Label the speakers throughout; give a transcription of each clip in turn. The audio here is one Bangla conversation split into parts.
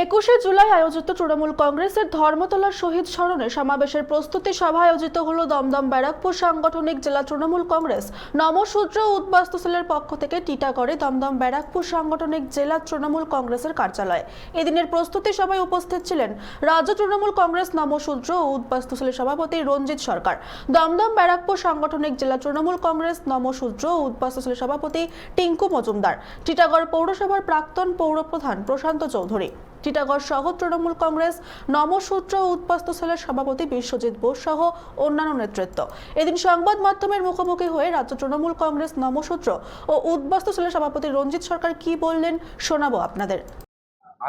Speaker 1: একুশে জুলাই আয়োজিত তৃণমূল কংগ্রেসের ধর্মতলা শহীদ স্মরণে সমাবেশের প্রস্তুতি সভা আয়োজিত হল দমদম ব্যারাকপুর সাংগঠনিক জেলা তৃণমূল কংগ্রেস। নমশূদ্র ও উদ্বাস্তু সেলের পক্ষ থেকে টিটাগড়ে দমদম ব্যারাকপুর সাংগঠনিক জেলা তৃণমূল কংগ্রেসের কার্যালয়ে। এদিনের প্রস্তুতি সভায় উপস্থিত ছিলেন রাজ্য তৃণমূল কংগ্রেস নমশূদ্র ও উদ্বাস্তু সেলের সভাপতি রঞ্জিত সরকার। দমদম ব্যারাকপুর সাংগঠনিক জেলা তৃণমূল কংগ্রেস নমশূদ্র ও উদ্বাস্তু সেলের সভাপতি টিঙ্কু মজুমদার। টিটাগড় পৌরসভার প্রাক্তন পৌরপ্রধান প্রশান্ত চৌধুরী। টিটাগড় শহর তৃণমূল কংগ্রেস, নমসূত্র উৎপাস্ত সেলের সভাপতি বিশ্বজিৎ বোস সহ অন্যান্য নেতৃত্ব। এদিন সংবাদ মাধ্যমের মুখোমুখি হয়ে রাজ্য তৃণমূল কংগ্রেস, নমসূত্র ও উদ্বাস্তু সেলের সভাপতি রঞ্জিত সরকার কি বললেন শোনাবো আপনাদের।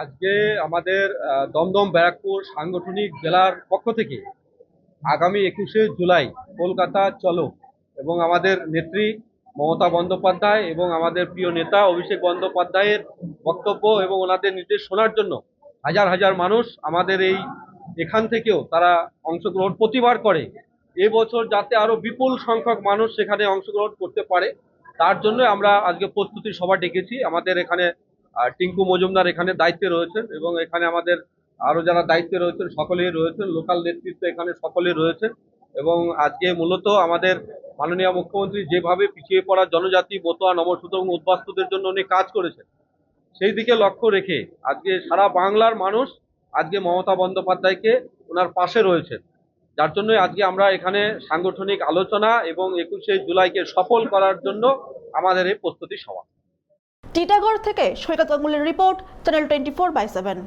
Speaker 2: আজকে আমাদের দমদম ব্যারাকপুর সাংগঠনিক জেলার পক্ষ থেকে আগামী একুশে জুলাই কলকাতা চলো এবং আমাদের নেত্রী মমতা বন্দ্যোপাধ্যায় এবং আমাদের প্রিয় নেতা অভিষেক বন্দ্যোপাধ্যায়ের বক্তব্য এবং ওনাদের নির্দেশ শোনার জন্য হাজার হাজার মানুষ আমাদের এই এখান থেকেও তারা অংশগ্রহণ প্রতিবার করে। এবছর যাতে আরও বিপুল সংখ্যক মানুষ সেখানে অংশগ্রহণ করতে পারে, তার জন্য আমরা আজকে প্রস্তুতি সভা ডেকেছি। আমাদের এখানে টিঙ্কু মজুমদার এখানে দায়িত্বে রয়েছেন এবং এখানে আমাদের আরও যারা দায়িত্বে রয়েছেন সকলেই রয়েছেন। লোকাল নেতৃত্ব এখানে সকলেই রয়েছেন এবং আজকে মূলত আমাদের মাননীয় মুখ্যমন্ত্রী যেভাবে পিছিয়ে পড়া জনজাতি মতোয়া নবসূত্র এবং উদ্বাস্তুদের জন্য উনি কাজ করেছেন, সেই দিকে লক্ষ্য রেখে আজকে সারা বাংলার মানুষ আজকে মমতা বন্দ্যোপাধ্যায়কে ওনার পাশে রয়েছেন। যার জন্য আজকে আমরা এখানে সাংগঠনিক আলোচনা এবং একুশে জুলাইকে সফল করার জন্য আমাদের এই প্রস্তুতি সভা।
Speaker 1: টিটাগড় থেকে Saikat গাঙ্গুলির report channel twenty four by seven